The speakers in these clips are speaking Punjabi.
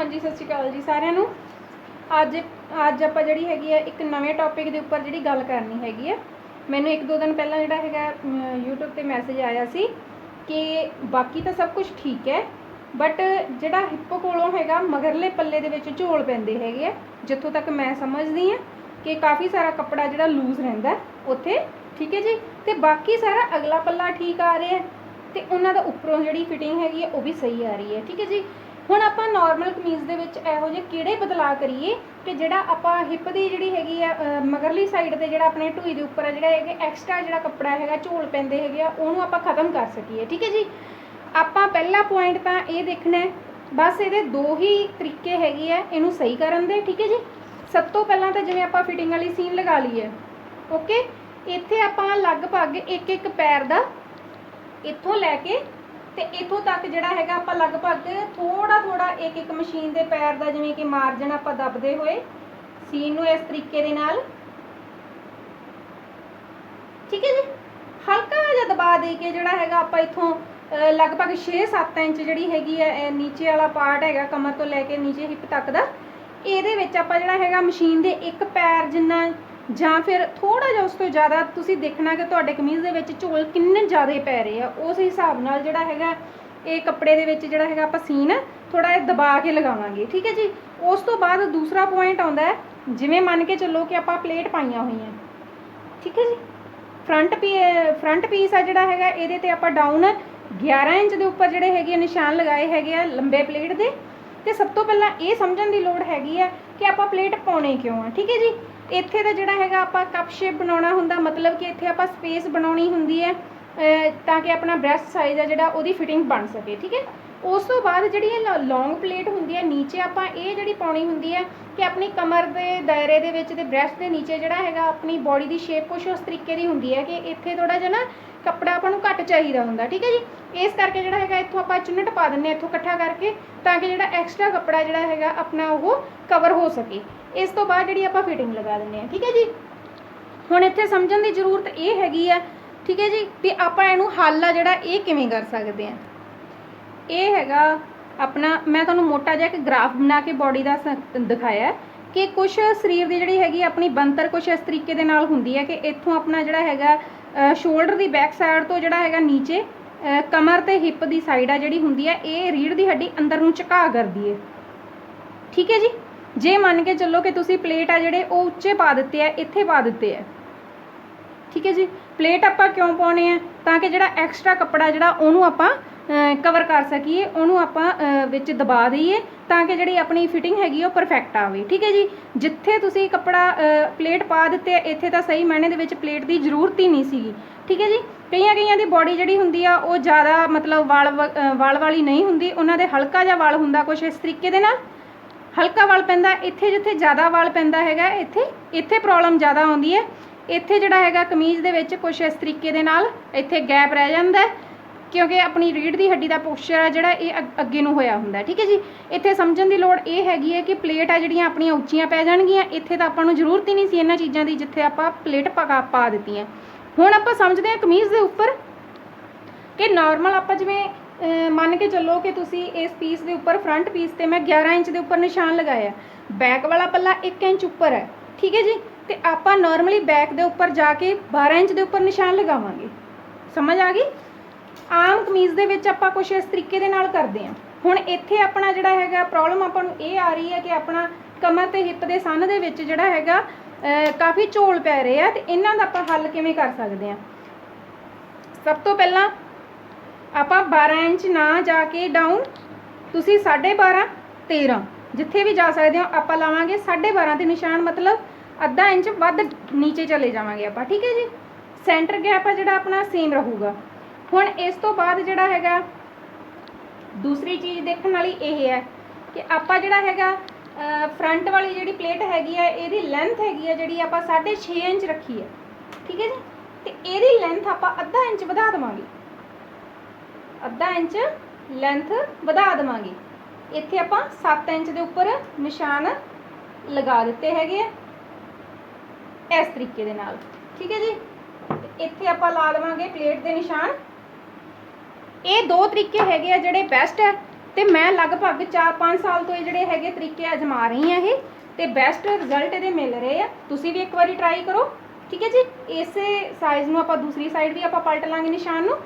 ਹਾਂਜੀ ਸਤਿ ਸ਼੍ਰੀ ਅਕਾਲ ਜੀ ਸਾਰਿਆਂ ਨੂੰ। ਅੱਜ ਅੱਜ ਆਪਾਂ ਜਿਹੜੀ ਹੈਗੀ ਆ ਇੱਕ ਨਵੇਂ ਟੌਪਿਕ ਦੇ ਉੱਪਰ ਜਿਹੜੀ ਗੱਲ ਕਰਨੀ ਹੈਗੀ ਆ। ਮੈਨੂੰ ਇੱਕ ਦੋ ਦਿਨ ਪਹਿਲਾਂ ਜਿਹੜਾ ਹੈਗਾ ਅਮ, YouTube ਤੇ ਮੈਸੇਜ ਆਇਆ ਸੀ ਕਿ ਬਾਕੀ ਤਾਂ ਸਭ ਕੁਝ ਠੀਕ ਹੈ ਬਟ ਜਿਹੜਾ ਹਿੱਪ ਕੋਲੋਂ ਹੈਗਾ ਮਗਰਲੇ ਪੱਲੇ ਦੇ ਵਿੱਚ ਝੋਲ ਪੈਂਦੇ ਹੈਗੇ ਆ ਜਿੱਥੋਂ ਤੱਕ ਮੈਂ ਸਮਝਦੀ ਆ ਕਿ ਕਾਫੀ ਸਾਰਾ ਕੱਪੜਾ ਜਿਹੜਾ ਲੂਜ਼ ਰਹਿੰਦਾ ਉੱਥੇ ਠੀਕ ਹੈ ਜੀ? ਤੇ ਬਾਕੀ ਸਾਰਾ ਅਗਲਾ ਪੱਲਾ ਠੀਕ ਆ ਰਿਹਾ ਹੈ ਤੇ ਉਹਨਾਂ ਦਾ ਉੱਪਰੋਂ ਜਿਹੜੀ ਫਿਟਿੰਗ ਹੈਗੀ ਹੈ ਉਹ ਵੀ ਸਹੀ ਆ ਰਹੀ ਹੈ ਠੀਕ ਹੈ ਜੀ? ਹੁਣ ਆਪਾਂ ਨਾਰਮਲ ਕਮੀਜ਼ ਦੇ ਵਿੱਚ ਇਹੋ ਜਿਹੇ ਕਿਹੜੇ ਬਦਲਾਅ ਕਰੀਏ ਕਿ ਜਿਹੜਾ ਆਪਾਂ ਹਿੱਪ ਦੀ ਜਿਹੜੀ ਹੈਗੀ ਆ ਮਗਰਲੀ ਸਾਈਡ ਤੇ ਜਿਹੜਾ ਆਪਣੇ ਢੂਈ ਦੇ ਉੱਪਰ ਆ, ਜਿਹੜਾ ਹੈਗਾ ਐਕਸਟਰਾ ਜਿਹੜਾ ਕੱਪੜਾ ਹੈਗਾ, ਝੋਲ ਪੈਂਦੇ ਹੈਗੇ ਆ, ਉਹਨੂੰ ਆਪਾਂ ਖਤਮ ਕਰ ਸਕੀਏ, ਠੀਕ ਹੈ ਜੀ? ਆਪਾਂ ਪਹਿਲਾ ਪੁਆਇੰਟ ਤਾਂ ਇਹ ਦੇਖਣਾ ਹੈ, ਬਸ ਇਹਦੇ ਦੋ ਹੀ ਤਰੀਕੇ ਹੈਗੇ ਆ, ਇਹਨੂੰ ਸਹੀ ਕਰਨ ਦੇ, ਠੀਕ ਹੈ ਜੀ? ਸਭ ਤੋਂ ਪਹਿਲਾਂ ਤਾਂ ਜਿਵੇਂ ਆਪਾਂ ਫਿਟਿੰਗ ਵਾਲੀ ਸੀਨ ਲਗਾ ਲਈ ਹੈ ਓਕੇ ਇੱਥੇ ਆਪਾਂ ਲਗਭਗ ਇੱਕ ਇੱਕ ਪੈਰ ਦਾ ਇੱਥੋਂ ਲੈ ਕੇ ਤੇ ਇੱਥੋਂ ਤੱਕ ਜਿਹੜਾ ਹੈਗਾ ਆਪਾਂ ਲਗਭਗ ਥੋੜਾ ਥੋੜਾ ਇੱਕ ਇੱਕ ਮਸ਼ੀਨ ਦੇ ਪੈਰ ਦਾ ਜਿਵੇਂ ਕਿ ਮਾਰਜਨ ਆਪਾਂ ਦੱਬਦੇ ਹੋਏ ਸੀਨ ਨੂੰ ਇਸ ਤਰੀਕੇ ਦੇ ਨਾਲ ਠੀਕ ਹੈ ਜੀ? ਹਲਕਾ ਜਿਹਾ ਦਬਾ ਦੇ ਕੇ ਜਿਹੜਾ ਹੈਗਾ ਆਪਾਂ ਇਥੋਂ ਲਗਭਗ 6-7 ਇੰਚ ਜਿਹੜੀ ਹੈਗੀ ਹੈ ਨੀਚੇ ਵਾਲਾ ਪਾਰਟ ਹੈਗਾ ਕਮਰ ਤੋਂ ਲੈ ਕੇ ਨੀਚੇ ਹਿੱਪ ਤੱਕ ਦਾ, ਇਹਦੇ ਵਿੱਚ ਆਪਾਂ ਜਿਹੜਾ ਹੈਗਾ ਮਸ਼ੀਨ ਦੇ ਇੱਕ ਪੈਰ ਜਿੰਨਾ ਜਾਂ ਫਿਰ ਥੋੜਾ ਜਿਹਾ ਉਸ ਤੋਂ ਜ਼ਿਆਦਾ ਤੁਸੀਂ ਦੇਖਣਾ ਕਿ ਤੁਹਾਡੇ ਕਮੀਜ਼ ਦੇ ਵਿੱਚ ਝੋਲ ਕਿੰਨੇ ਜ਼ਿਆਦਾ ਪੈ ਰਹੇ ਆ, ਉਸ ਹਿਸਾਬ ਨਾਲ ਜਿਹੜਾ ਹੈਗਾ ਇਹ ਕੱਪੜੇ ਦੇ ਵਿੱਚ ਜਿਹੜਾ ਹੈਗਾ ਆਪਾਂ ਸੀਨ ਥੋੜਾ ਜਿਹਾ ਦਬਾ ਕੇ ਲਗਾਵਾਂਗੇ, ਠੀਕ ਹੈ ਜੀ? ਉਸ ਤੋਂ ਬਾਅਦ ਦੂਸਰਾ ਪੁਆਇੰਟ ਆਉਂਦਾ ਹੈ, ਜਿਵੇਂ ਮੰਨ ਕੇ ਚੱਲੋ ਕਿ ਆਪਾਂ ਪਲੇਟ ਪਾਈਆਂ ਹੋਈਆਂ, ਠੀਕ ਹੈ ਜੀ? ਫਰੰਟ ਪੀ ਫਰੰਟ ਪੀਸ ਆ ਜਿਹੜਾ ਹੈਗਾ, ਇਹਦੇ ਤੇ ਆਪਾਂ ਡਾਊਨ 11 ਇੰਚ ਦੇ ਉੱਪਰ ਜਿਹੜੇ ਹੈਗੇ ਨਿਸ਼ਾਨ ਲਗਾਏ ਹੈਗੇ ਆ ਲੰਬੇ ਪਲੇਟ ਦੇ, ਤੇ ਸਭ ਤੋਂ ਪਹਿਲਾਂ ਇਹ ਸਮਝਣ ਦੀ ਲੋੜ ਹੈਗੀ ਆ ਕਿ ਆਪਾਂ ਪਲੇਟ ਪਾਉਣੇ ਕਿਉਂ ਆ, ਠੀਕ ਹੈ ਜੀ? ਇੱਥੇ ਦਾ ਜਿਹੜਾ ਹੈਗਾ ਆਪਾਂ ਕੱਪ ਸ਼ੇਪ ਬਣਾਉਣਾ ਹੁੰਦਾ, ਮਤਲਬ ਕਿ ਇੱਥੇ ਆਪਾਂ ਸਪੇਸ ਬਣਾਉਣੀ ਹੁੰਦੀ ਹੈ ਤਾਂ ਕਿ ਆਪਣਾ ਬ੍ਰੈਸਟ ਸਾਈਜ਼ ਆ ਜਿਹੜਾ, ਉਹਦੀ ਫਿਟਿੰਗ ਬਣ ਸਕੇ, ਠੀਕ ਹੈ? ਉਸ ਤੋਂ ਬਾਅਦ ਜਿਹੜੀ ਇਹ ਲੌਂਗ ਪਲੇਟ ਹੁੰਦੀ ਹੈ ਨੀਚੇ ਆਪਾਂ ਇਹ ਜਿਹੜੀ ਪਾਉਣੀ ਹੁੰਦੀ ਹੈ ਕਿ ਆਪਣੀ ਕਮਰ ਦੇ ਦਾਇਰੇ ਦੇ ਵਿੱਚ ਤੇ ਬ੍ਰੈਸਟ ਦੇ ਨੀਚੇ ਜਿਹੜਾ ਹੈਗਾ ਆਪਣੀ ਬੋਡੀ ਦੀ ਸ਼ੇਪ ਕੁਛ ਉਸ ਤਰੀਕੇ ਦੀ ਹੁੰਦੀ ਹੈ ਕਿ ਇੱਥੇ ਥੋੜਾ ਜਿਹਾ ਨਾ ਕੱਪੜਾ ਆਪਾਂ ਨੂੰ ਘੱਟ ਚਾਹੀਦਾ ਹੁੰਦਾ, ਠੀਕ ਹੈ ਜੀ? ਇਸ ਕਰਕੇ ਜਿਹੜਾ ਹੈਗਾ ਇੱਥੋਂ ਆਪਾਂ ਚੁੰਨਟ ਪਾ ਦਿੰਨੇ ਹਾਂ ਇੱਥੋਂ ਇਕੱਠਾ ਕਰਕੇ ਤਾਂ ਕਿ ਜਿਹੜਾ ਐਕਸਟਰਾ ਕੱਪੜਾ ਜਿਹੜਾ ਹੈਗਾ ਆਪਣਾ ਉਹ ਕਵਰ ਹੋ ਸਕੇ। ਇਸ ਤੋਂ ਬਾਅਦ ਜਿਹੜੀ ਆਪਾਂ ਫਿਟਿੰਗ ਲਗਾ ਦਿੰਨੇ ਹਾਂ, ਠੀਕ ਹੈ ਜੀ? ਹੁਣ ਇੱਥੇ ਸਮਝਣ ਦੀ ਜ਼ਰੂਰਤ ਇਹ ਹੈਗੀ ਆ ਠੀਕ ਹੈ ਜੀ? ਵੀ ਆਪਾਂ ਇਹਨੂੰ ਹੱਲ ਆ ਜਿਹੜਾ ਇਹ ਕਿਵੇਂ ਕਰ ਸਕਦੇ ਆ ਇਹ ਹੈਗਾ ਆਪਣਾ, ਮੈਂ ਤੁਹਾਨੂੰ ਮੋਟਾ ਜਿਹਾ ਇੱਕ ਗ੍ਰਾਫ ਬਣਾ ਕੇ ਬਾਡੀ ਦਾ ਸ- ਦਿਖਾਇਆ ਕਿ ਕੁਝ ਸਰੀਰ ਦੀ ਜਿਹੜੀ ਹੈਗੀ ਆਪਣੀ ਬੰਤਰ ਕੁਝ ਇਸ ਤਰੀਕੇ ਦੇ ਨਾਲ ਹੁੰਦੀ ਹੈ ਕਿ ਇੱਥੋਂ ਆਪਣਾ ਜਿਹੜਾ ਹੈਗਾ ਸ਼ੋਲਡਰ ਦੀ ਬੈਕ ਸਾਈਡ ਤੋਂ ਜਿਹੜਾ ਹੈਗਾ ਨੀਚੇ ਕਮਰ ਤੇ ਹਿੱਪ ਦੀ ਸਾਈਡ ਆ ਜਿਹੜੀ ਹੁੰਦੀ ਹੈ, ਇਹ ਰੀੜ ਦੀ ਹੱਡੀ ਅੰਦਰ ਨੂੰ ਝੁਕਾ ਕਰਦੀ ਹੈ। ਠੀਕ ਹੈ ਜੀ? ਜੇ ਮੰਨ ਕੇ ਚੱਲੋ ਕਿ ਤੁਸੀਂ ਪਲੇਟ ਆ ਜਿਹੜੇ ਉਹ ਉੱਚੇ ਪਾ ਦਿੱਤੇ ਆ, ਇੱਥੇ ਪਾ ਦਿੱਤੇ ਆ। ਠੀਕ ਹੈ ਜੀ? ਪਲੇਟ ਆਪਾਂ ਕਿਉਂ ਪਾਉਣੇ ਆ? ਤਾਂ ਕਿ ਜਿਹੜਾ ਐਕਸਟਰਾ ਕੱਪੜਾ ਜਿਹੜਾ ਉਹਨੂੰ ਆਪਾਂ ਕਵਰ ਕਰ ਸਕੀਏ, ਉਹਨੂੰ ਆਪਾਂ ਵਿੱਚ ਦਬਾ ਦਈਏ ਤਾਂ ਕਿ ਜਿਹੜੀ ਆਪਣੀ ਫਿਟਿੰਗ ਹੈਗੀ ਉਹ ਪਰਫੈਕਟ ਆਵੇ। ਠੀਕ ਹੈ ਜੀ? ਜਿੱਥੇ ਤੁਸੀਂ ਕੱਪੜਾ ਪਲੇਟ ਪਾ ਦਿੱਤੇ ਇੱਥੇ ਤਾਂ ਸਹੀ ਮਾਇਨੇ ਦੇ ਵਿੱਚ ਪਲੇਟ ਦੀ ਜ਼ਰੂਰਤ ਹੀ ਨਹੀਂ ਸੀਗੀ। ਠੀਕ ਹੈ ਜੀ? ਕਈਆਂ ਕਈਆਂ ਦੀ ਬਾਡੀ ਜਿਹੜੀ ਹੁੰਦੀ ਆ, ਉਹ ਜ਼ਿਆਦਾ ਮਤਲਬ ਵਾਲ ਵਾਲ ਵਾਲੀ ਨਹੀਂ ਹੁੰਦੀ। ਉਹਨਾਂ ਦੇ ਹਲਕਾ ਜਿਹਾ ਵਾਲ ਹੁੰਦਾ ਕੁਝ ਇਸ ਤਰੀਕੇ ਦੇ ਨਾਲ। ਹਲਕਾ ਵਾਲ ਪੈਂਦਾ, ਇੱਥੇ ਜਿੱਥੇ ਜ਼ਿਆਦਾ ਵਾਲ ਪੈਂਦਾ ਹੈਗਾ, ਇੱਥੇ ਇੱਥੇ ਪ੍ਰੋਬਲਮ ਜ਼ਿਆਦਾ ਆਉਂਦੀ ਹੈ। ਇੱਥੇ ਜਿਹੜਾ ਹੈਗਾ ਕਮੀਜ਼ ਦੇ ਵਿੱਚ ਕੁਝ ਇਸ ਤਰੀਕੇ ਦੇ ਨਾਲ, ਇੱਥੇ ਗੈਪ ਰਹਿ ਜਾਂਦਾ ਹੈ। ਕਿਉਂਕਿ ਆਪਣੀ ਰੀੜ ਦੀ ਹੱਡੀ ਦਾ ਪੋਸਚਰ ਆ ਜਿਹੜਾ ਇਹ ਅੱਗ- ਅੱਗੇ ਨੂੰ ਹੋਇਆ ਹੁੰਦਾ ਠੀਕ ਹੈ ਜੀ? ਇੱਥੇ ਸਮਝਣ ਦੀ ਲੋੜ ਇਹ ਹੈਗੀ ਹੈ ਕਿ ਪਲੇਟ ਆ ਜਿਹੜੀਆਂ ਆਪਣੀਆਂ ਉੱਚੀਆਂ ਪੈ ਜਾਣਗੀਆਂ ਇੱਥੇ ਤਾਂ ਆਪਾਂ ਨੂੰ ਜ਼ਰੂਰਤ ਹੀ ਨਹੀਂ ਸੀ ਇਹਨਾਂ ਚੀਜ਼ਾਂ ਦੀ ਜਿੱਥੇ ਆਪਾਂ ਪਲੇਟ ਪਾ ਪਾ ਦਿੱਤੀਆਂ। ਹੁਣ ਆਪਾਂ ਸਮਝਦੇ ਹਾਂ ਕਮੀਜ਼ ਦੇ ਉੱਪਰ ਕਿ ਨਾਰਮਲ ਆਪਾਂ ਜਿਵੇਂ ਅਹ, ਮੰਨ ਕੇ ਚੱਲੋ ਕਿ ਤੁਸੀਂ ਇਸ ਪੀਸ ਦੇ ਉੱਪਰ ਫਰੰਟ ਪੀਸ ਤੇ ਮੈਂ 11 ਇੰਚ ਦੇ ਉੱਪਰ ਨਿਸ਼ਾਨ ਲਗਾਇਆ ਬੈਕ ਵਾਲਾ ਪੱਲਾ 1 ਇੰਚ ਉੱਪਰ ਹੈ ਠੀਕ ਹੈ ਜੀ? ਤੇ ਆਪਾਂ ਨਾਰਮਲੀ ਬੈਕ ਦੇ ਉੱਪਰ ਜਾ ਕੇ 12 ਇੰਚ ਦੇ ਉੱਪਰ ਨਿਸ਼ਾਨ ਲਗਾਵਾਂਗੇ। ਸਮਝ ਆ ਗਈ? ਆਮ ਕਮੀਜ਼ ਦੇ ਵਿੱਚ ਆਪਾਂ ਕੁਝ ਇਸ ਤਰੀਕੇ ਦੇ ਨਾਲ ਕਰਦੇ ਹਾਂ। ਹੁਣ ਇੱਥੇ ਆਪਣਾ ਜਿਹੜਾ ਹੈਗਾ ਪ੍ਰੋਬਲਮ ਆਪਾਂ ਨੂੰ ਇਹ ਆ ਰਹੀ ਹੈ ਕਿ ਆਪਣਾ ਕਮਰ ਤੇ ਹਿੱਪ ਦੇ ਸੰਨ ਦੇ ਵਿੱਚ ਜਿਹੜਾ ਹੈਗਾ ਕਾਫੀ ਝੋਲ ਪੈ ਰਹੇ ਆ ਤੇ ਇਹਨਾਂ ਦਾ ਆਪਾਂ ਹੱਲ ਕਿਵੇਂ ਕਰ ਸਕਦੇ ਹਾਂ? ਸਭ ਤੋਂ ਪਹਿਲਾਂ ਆਪਾਂ 12 ਇੰਚ ਨਾ ਜਾ ਕੇ ਡਾਊਨ ਤੁਸੀਂ 12.5 13 ਜਿੱਥੇ ਵੀ ਜਾ ਸਕਦੇ ਹੋ, ਆਪਾਂ ਲਾਵਾਂਗੇ 12.5 ਦੇ ਨਿਸ਼ਾਨ, ਮਤਲਬ ਅੱਧਾ ਇੰਚ ਵੱਧ ਨੀਚੇ ਚਲੇ ਜਾਵਾਂਗੇ ਆਪਾਂ, ਠੀਕ ਹੈ ਜੀ? ਸੈਂਟਰ ਗੈਪ ਆ ਜਿਹੜਾ ਆਪਣਾ ਸੇਮ ਰਹੂਗਾ। ਹੁਣ ਇਸ ਤੋਂ ਬਾਅਦ ਜਿਹੜਾ ਹੈਗਾ, ਦੂਸਰੀ ਚੀਜ਼ ਦੇਖਣ ਵਾਲੀ ਇਹ ਹੈ ਕਿ ਆਪਾਂ ਜਿਹੜਾ ਹੈਗਾ ਫਰੰਟ ਵਾਲੀ ਜਿਹੜੀ ਪਲੇਟ ਹੈਗੀ ਆ, ਇਹਦੀ ਲੈਂਥ ਹੈਗੀ ਆ ਜਿਹੜੀ ਆਪਾਂ 6.5 ਇੰਚ ਰੱਖੀ ਹੈ ਠੀਕ ਹੈ ਜੀ? ਤੇ ਇਹਦੀ ਲੈਂਥ ਆਪਾਂ ਅੱਧਾ ਇੰਚ ਵਧਾ ਦੇਵਾਂਗੇ। ਅੱਧਾ ਇੰਚ ਲੈਂਥ ਵਧਾ ਦੇਵਾਂਗੇ। ਇੱਥੇ ਆਪਾਂ 7 ਇੰਚ ਦੇ ਉੱਪਰ ਨਿਸ਼ਾਨ ਲਗਾ ਦਿੱਤੇ ਹੈਗੇ ਆ, ਇਸ ਤਰੀਕੇ ਦੇ ਨਾਲ। ਠੀਕ ਹੈ ਜੀ? ਇੱਥੇ ਆਪਾਂ ਲਾ ਦੇਵਾਂਗੇ ਪਲੇਟ ਦੇ ਨਿਸ਼ਾਨ। ਇਹ ਦੋ ਤਰੀਕੇ ਹੈਗੇ ਆ ਜਿਹੜੇ ਬੈਸਟ ਹੈ ਤੇ ਮੈਂ ਲਗਭਗ 4-5 ਸਾਲ ਤੋਂ ਇਹ ਜਿਹੜੇ ਹੈਗੇ ਤਰੀਕੇ ਅਜਮਾ ਰਹੀ ਆ ਇਹ, ਤੇ ਬੈਸਟ ਰਿਜ਼ਲਟ ਇਹਦੇ ਮਿਲ ਰਹੇ ਆ। ਤੁਸੀਂ ਵੀ ਇੱਕ ਵਾਰੀ ਟਰਾਈ ਕਰੋ, ਠੀਕ ਹੈ ਜੀ? ਇਸੇ ਸਾਈਜ਼ ਨੂੰ ਆਪਾਂ ਦੂਸਰੀ ਸਾਈਡ ਵੀ ਆਪਾਂ ਪਲਟ ਲਾਂਗੇ ਨਿਸ਼ਾਨ ਨੂੰ,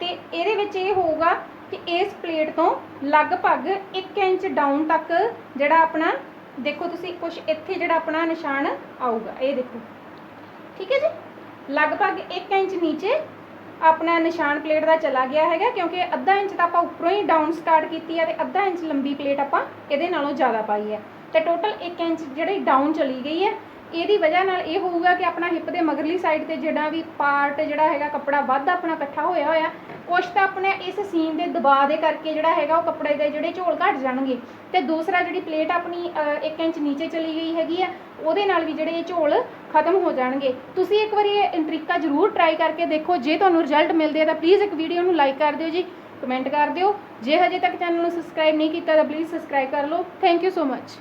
ਤੇ ਇਹਦੇ ਵਿੱਚ ਇਹ ਹੋਊਗਾ ਕਿ ਇਸ ਪਲੇਟ ਤੋਂ ਲਗਭਗ 1 ਇੰਚ ਡਾਊਨ ਤੱਕ ਜਿਹੜਾ ਆਪਣਾ, ਦੇਖੋ ਤੁਸੀਂ ਕੁਝ ਇੱਥੇ ਜਿਹੜਾ ਆਪਣਾ ਨਿਸ਼ਾਨ ਆਊਗਾ, ਇਹ ਦੇਖੋ। ਠੀਕ ਹੈ ਜੀ? ਲਗਭਗ 1 ਇੰਚ ਨੀਚੇ ਆਪਣਾ ਨਿਸ਼ਾਨ ਪਲੇਟ ਦਾ ਚਲਾ ਗਿਆ ਹੈਗਾ ਕਿਉਂਕਿ ਅੱਧਾ ਇੰਚ ਤਾਂ ਆਪਾਂ ਉੱਪਰੋਂ ਹੀ ਡਾਊਨ ਸਟਾਰਟ ਕੀਤੀ ਹੈ ਤੇ ਅੱਧਾ ਇੰਚ ਲੰਬੀ ਪਲੇਟ ਆਪਾਂ ਇਹਦੇ ਨਾਲੋਂ ਜ਼ਿਆਦਾ ਪਾਈ ਹੈ। ਤੇ ਟੋਟਲ 1 ਇੰਚ ਜਿਹੜੀ ਡਾਊਨ ਚਲੀ ਗਈ ਹੈ ਇਹਦੀ ਵਜ੍ਹਾ ਨਾਲ ਇਹ ਹੋਊਗਾ ਕਿ ਆਪਣਾ ਹਿੱਪ ਦੇ ਮਗਰਲੀ ਸਾਈਡ ਤੇ ਜਿਹੜਾ ਵੀ ਪਾਰਟ ਜਿਹੜਾ ਹੈਗਾ ਕੱਪੜਾ ਵੱਧ ਆਪਣਾ ਇਕੱਠਾ ਹੋਇਆ ਹੋਇਆ, ਕੁਛ ਤਾਂ ਆਪਣੇ ਇਸ ਸੀਨ ਦੇ ਦਬਾਅ ਦੇ ਕਰਕੇ ਜਿਹੜਾ ਹੈਗਾ ਉਹ ਕੱਪੜੇ ਦੇ ਜਿਹੜੇ ਝੋਲ ਘਟ ਜਾਣਗੇ। ਤੇ ਦੂਸਰਾ ਜਿਹੜੀ ਪਲੇਟ ਆਪਣੀ 1 ਇੰਚ ਨੀਚੇ ਚਲੀ ਗਈ ਹੈਗੀ ਆ, ਉਹਦੇ ਨਾਲ ਵੀ ਜਿਹੜੇ ਇਹ ਝੋਲ ਖਤਮ ਹੋ ਜਾਣਗੇ। ਤੁਸੀਂ ਇੱਕ ਵਾਰੀ ਇਹ ਤਰੀਕਾ ਜ਼ਰੂਰ ਟਰਾਈ ਕਰਕੇ ਦੇਖੋ, ਜੇ ਤੁਹਾਨੂੰ ਰਿਜ਼ਲਟ ਮਿਲਦੇ ਆ ਤਾਂ ਪਲੀਜ਼ ਇੱਕ ਵੀਡੀਓ ਨੂੰ ਲਾਈਕ ਕਰ ਦਿਓ ਜੀ ਕਮੈਂਟ ਕਰ ਦਿਓ। ਜੇ ਹਜੇ ਤੱਕ ਚੈਨਲ ਨੂੰ ਸਬਸਕ੍ਰਾਈਬ ਨਹੀਂ ਕੀਤਾ ਤਾਂ ਪਲੀਜ਼ ਸਬਸਕ੍ਰਾਈਬ ਕਰ ਲਓ। Thank you so much